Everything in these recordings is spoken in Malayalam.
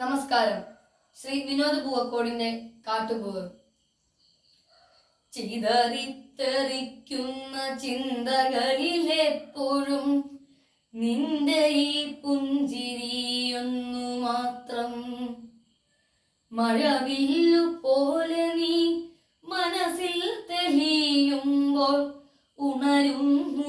നമസ്കാരം. ശ്രീ വിനോദ് പൂവക്കോടിന്റെ കാട്ടുപൂവ് ചിതറിത്തെറിക്കുന്ന ചിന്തകളിലെപ്പോഴും നിന്റെ ഈ പുഞ്ചിരിയൊന്നു മാത്രം. മഴവില്ലു പോലെ നീ മനസ്സിൽ തെളിയുമ്പോൾ ഉണരുന്നു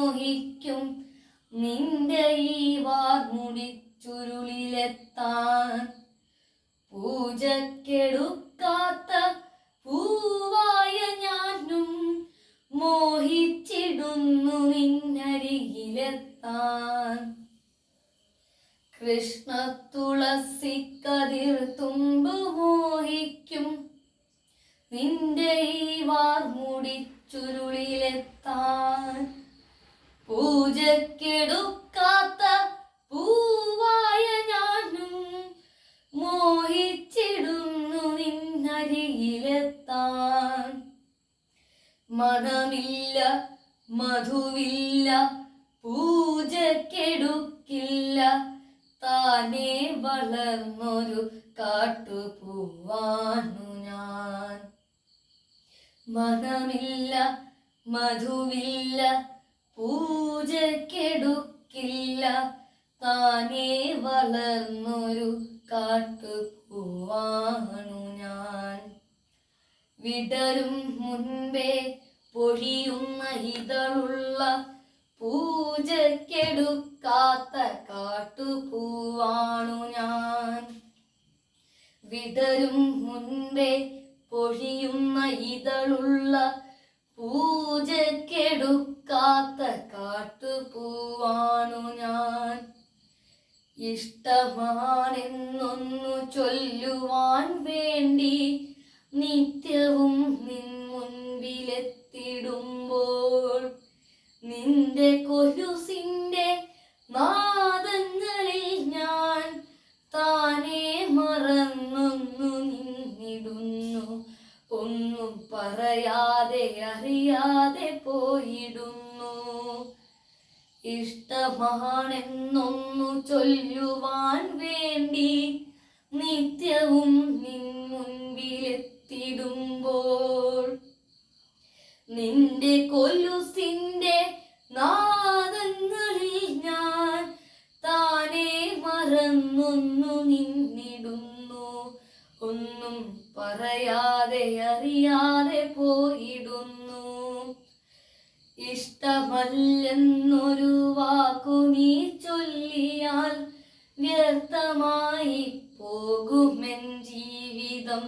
പൂജക്കെടുക്കാത്ത പൂവായ ഞാനും മോഹിച്ചിടുന്നു നിന്നരികിലെത്താൻ. കൃഷ്ണ തുളസി കതിർ തുമ്പ് മോഹിക്കും. നിന്റെ ഈ വാർമുടി ചുരുളിലെത്താൻ മണമില്ല മധുവില്ല പൂജക്കെടുക്കില്ല താനേ വളർന്നൊരു കാട്ടുപൂവാണു ഞാൻ. മണമില്ല മധുവില്ല പൂജക്കെടുക്കില്ല താനേ വളർന്നൊരു കാട്ടുപൂവാണു ഞാൻ. വിടരും മുൻപേ പൊഴിയുന്ന ഇതളുള്ള പൂജക്കെടുക്കാത്ത കാട്ടുപൂവാണു ഞാൻ. വിടരും മുൻപേ പൊഴിയുന്ന ഇതളുള്ള പൂജക്കെടുക്കാത്ത കാട്ടുപൂവാണു ഞാൻ. ഇഷ്ടമാണെന്നൊന്നു ചൊല്ലുവാൻ വേണ്ടി നിത്യവും നിൻ മുൻപിലെത്തിടുമ്പോൾ നിന്റെ കൊലുസിന്റെ നാദങ്ങളിൽ ഞാൻ താനെ മറന്നൊന്നു നിന്നിടുന്നു. ഒന്നും പറയാതെ അറിയാതെ പോയിടുന്നു. ഇഷ്ടമാണെന്നൊന്നു ചൊല്ലുവാൻ വേണ്ടി നിത്യവും നിൻ മുൻപിലെത്തിടുമ്പോൾ നിന്റെ കൊല്ലുസിന്റെ നാദങ്ങളിൽ ഞാൻ താനെ മറന്നൊന്നു നിന്നിടുന്നു. ഒന്നും പറയാതെ അറിയാതെ പോയിടുന്നു. ഇഷ്ടമല്ലെന്നൊരു വാക്കു നീ ചൊല്ലിയാൽ വ്യർത്ഥമായി പോകുമെൻ ജീവിതം.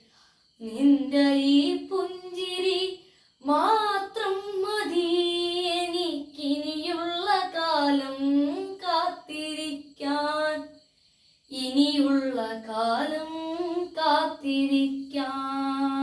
നിന്റെ ഈ പുഞ്ചിരി മാത്രം മതി എനിക്കിനിയുള്ള കാലം കാത്തിരിക്കാൻ. ഇനിയുള്ള കാലം കാത്തിരിക്കാൻ.